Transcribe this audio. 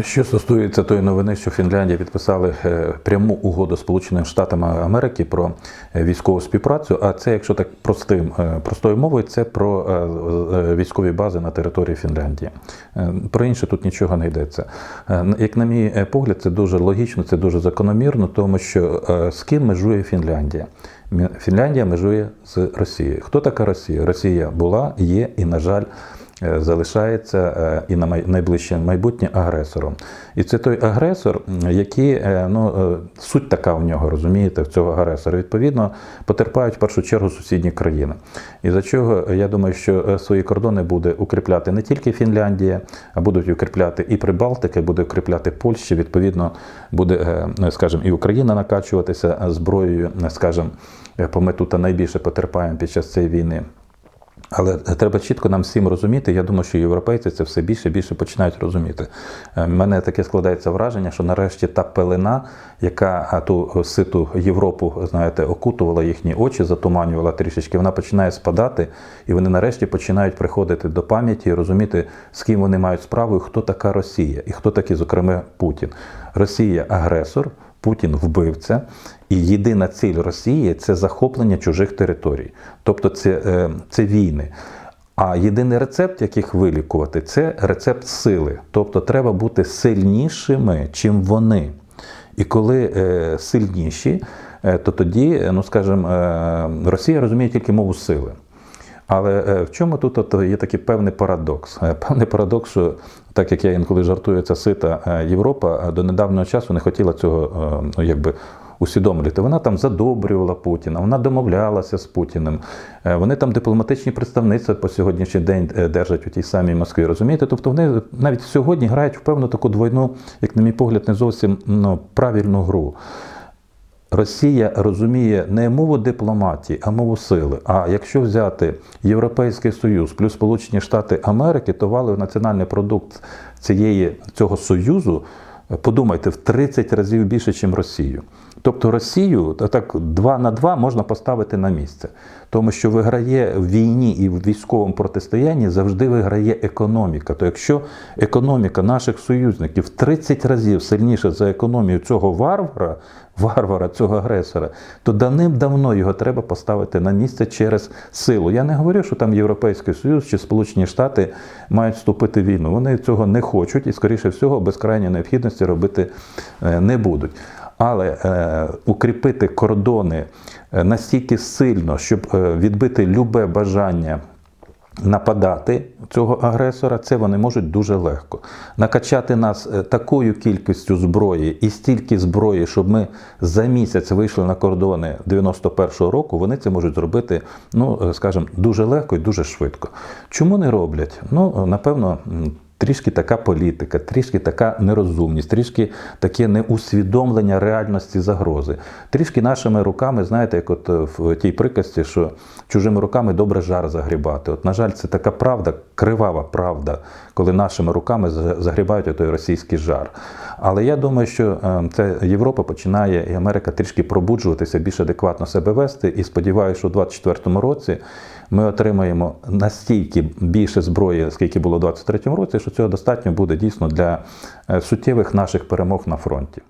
Що стосується тої новини, що Фінляндія підписали е, пряму угоду з Сполученими Штатами Америки про е, військову співпрацю, а це, якщо так простим, е, простою мовою, це про військові бази на території Фінляндії. Про інше тут нічого не йдеться. Як на мій погляд, це дуже логічно, це дуже закономірно, тому що з ким межує Фінляндія? Фінляндія межує з Росією. Хто така Росія? Росія була, є і, на жаль, залишається е, і на найближче майбутнє агресором. І це той агресор, який е, ну, е, суть така в нього, розумієте, в цього агресора. Відповідно, потерпають в першу чергу сусідні країни. І за чого е, я думаю, що е, свої кордони буде укріпляти не тільки Фінляндія, а будуть укріпляти і Прибалтика, буде укріпляти Польща. Відповідно, буде, е, скажімо, і Україна накачуватися е, зброєю, е, скажімо, е, бо ми тут найбільше потерпаємо під час цієї війни. Але треба чітко нам всім розуміти. Я думаю, що європейці це все більше і більше починають розуміти. У мене таке складається враження, що нарешті та пелена, яка ту ситу Європу, знаєте, окутувала їхні очі, затуманювала трішечки, вона починає спадати, і вони нарешті починають приходити до пам'яті і розуміти, з ким вони мають справу, і хто така Росія, і хто такий, зокрема, Путін. Росія агресор. Путін вбивця, і єдина ціль Росії це захоплення чужих територій, тобто це, е, це війни. А єдиний рецепт, як їх вилікувати, це рецепт сили. Тобто треба бути сильнішими, чим вони. І коли е, сильніші, е, то тоді, ну скажімо, Росія розуміє тільки мову сили. Але е, в чому тут от є такий певний парадокс? Е, Певний парадокс, що так як я інколи жартую, ця сита е, Європа до недавнього часу не хотіла цього ну, якби, усвідомлювати. Вона там задобрювала Путіна, вона домовлялася з Путіним. Вони там дипломатичні представництва по сьогоднішній день держать у тій самій Москві. Розумієте? Тобто вони навіть сьогодні грають в певну таку двойну, як на мій погляд, не зовсім ну, правильну гру. Росія розуміє не мову дипломатії, а мову сили. А якщо взяти Європейський Союз плюс Сполучені Штати Америки, то валовий національний продукт цієї, цього союзу, подумайте, в 30 разів більше, ніж Росію. Тобто Росію так два на два можна поставити на місце, тому що виграє в війні і в військовому протистоянні завжди виграє економіка. То якщо економіка наших союзників в 30 разів сильніша за економію цього варвара, варвара, цього агресора, то давним-давно його треба поставити на місце через силу. Я не говорю, що там Європейський Союз чи Сполучені Штати мають вступити в війну. Вони цього не хочуть і, скоріше всього, без крайньої необхідності робити е, не будуть. Але е, укріпити кордони е, настільки сильно, щоб е, відбити любе бажання нападати цього агресора, це вони можуть дуже легко. Накачати нас е, такою кількістю зброї і стільки зброї, щоб ми за місяць вийшли на кордони 91-го року, вони це можуть зробити, ну е, скажімо, дуже легко і дуже швидко. Чому не роблять? Ну, напевно. Трішки така політика, трішки така нерозумність, трішки таке неусвідомлення реальності загрози. Трішки нашими руками, знаєте, як от е, в тій приказці, що чужими руками добре жар загрібати. От, на жаль, це така правда, кривава правда, коли нашими руками загрібають той російський жар. Але я думаю, що е, це Європа починає і Америка трішки пробуджуватися, більш адекватно себе вести. І сподіваюся, що у 2024 році ми отримаємо настільки більше зброї, скільки було у 2023 році, що цього достатньо буде дійсно для е, суттєвих наших перемог на фронті.